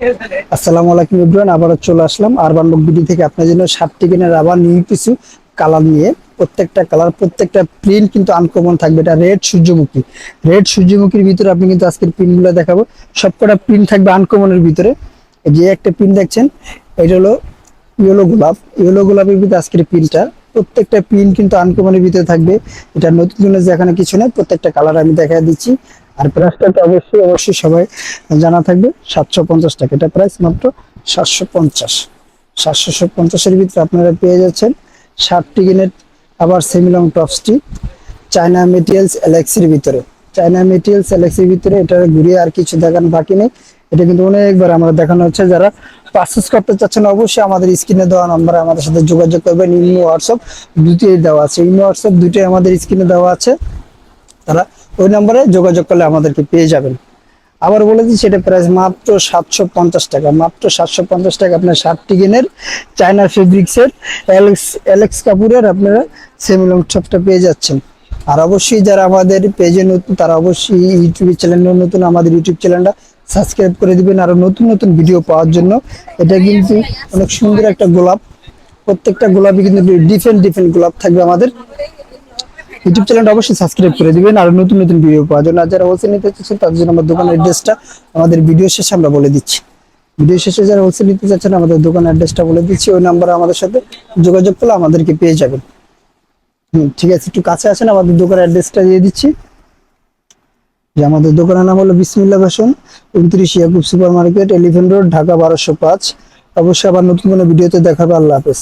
আসসালামু আলাইকুম ইব্রাহিম, আবারও চলে আসলাম আরবান বুক বিডি থেকে। আপনার জন্য ষাটটি কিনের আবার নিউ কিছু কালার নিয়ে প্রত্যেকটা কালার, প্রত্যেকটা প্রিন্ট কিন্তু আনকমন থাকবে। এটা রেড সূর্যমুখী। রেড সূর্যমুখীর ভিতরে আপনি কিন্তু আজকের প্রিন্টগুলো দেখাবো। সবকটা প্রিন্ট থাকবে আনকমনের ভিতরে। যে একটা প্রিন্ট দেখছেন, এটা হলো ইয়েলো গোলাপ। ইয়েলো গোলাপের ভিতরে আজকের প্রিন্টটা। প্রত্যেকটা প্রিন্ট কিন্তু আনকমনের ভিতরে থাকবে। এটা নতুন জিনিস দেখানো কিছু নয়, প্রত্যেকটা কালার আমি দেখা দিচ্ছি। আর প্রাইসটা অবশ্যই অবশ্যই সবাই জানা থাকবে, সাতশো পঞ্চাশ টাকা। এটা প্রাইস মাত্র সাতশো পঞ্চাশ। সাতশো পঞ্চাশের ভিতরে আপনারা পেয়ে যাচ্ছেন ষাটটি গিনের আবার সেমিলং টপসটি চায়না মেটেরিয়ালস এলেক্সির ভিতরে। চায়না মেটেরিয়ালস এলেক্সির ভিতরে এটা ঘুরিয়ে আর কিছু দেখানো বাকি নেই। এটা কিন্তু অনেকবার আমরা দেখানো হচ্ছে। যারা পারচেস করতে চাচ্ছেন, অবশ্যই আমাদের স্ক্রিনে দেওয়া নম্বরে আমাদের সাথে যোগাযোগ করবেন। ইমো, হোয়াটসঅ্যাপ দুটোই দেওয়া আছে। ইমো, হোয়াটসঅ্যাপ দুটোই আমাদের স্ক্রিনে দেওয়া আছে। তারা ওই নম্বরে যোগাযোগ করলে আমাদেরকে পেয়ে যাবেন। আবার বলে দিচ্ছি সেটা প্রাইস মাত্র সাতশো পঞ্চাশ টাকা। মাত্র সাতশো পঞ্চাশ টাকা আপনার ষাট টিকেনের চায়না ফেব্রিক্সের অ্যালেক্স অ্যালেক্স কাপুরের আপনারা সেমিলং শপটা পেয়ে যাচ্ছেন। আর অবশ্যই যারা আমাদের পেজে নতুন, তারা অবশ্যই ইউটিউব চ্যানেলে নতুন, আমাদের ইউটিউব চ্যানেলটা সাবস্ক্রাইব করে দিবেন। আরও নতুন নতুন ভিডিও পাওয়ার জন্য। এটা কিন্তু অনেক সুন্দর একটা গোলাপ। প্রত্যেকটা গোলাপই কিন্তু ডিফারেন্ট ডিফারেন্ট গোলাপ থাকবে আমাদের। ইউটিউব চ্যানেলটা অবশ্যই সাবস্ক্রাইব করে দিবেন আর নতুন নতুন ভিডিও পাওয়ার জন্য আর যারা হোলসেল নিতে চাচ্ছেন, তাদের জন্য আমার দোকানের অ্যাড্রেসটা আমাদের ভিডিও শেষে আমরা বলে দিচ্ছি। ভিডিও শেষে যারা হোলসেল নিতে চাচ্ছেন, আমাদের দোকানের অ্যাড্রেসটা বলে দিচ্ছি। ওই নাম্বারে আমাদের সাথে যোগাযোগ করলে আমাদেরকে পেয়ে যাবেন। হুম, ঠিক আছে, একটু কাছে আসেন, আমাদের দোকানের অ্যাড্রেসটা দিয়ে দিচ্ছি। যে আমাদের দোকানের নাম হলো বিসমিল্লা ফ্যাশন, উনত্রিশ Yakub super market elephant road Dhaka বারোশো পাঁচ। অবশ্যই আবার নতুন কোনো ভিডিওতে দেখাবে। আল্লাহ হাফেজ।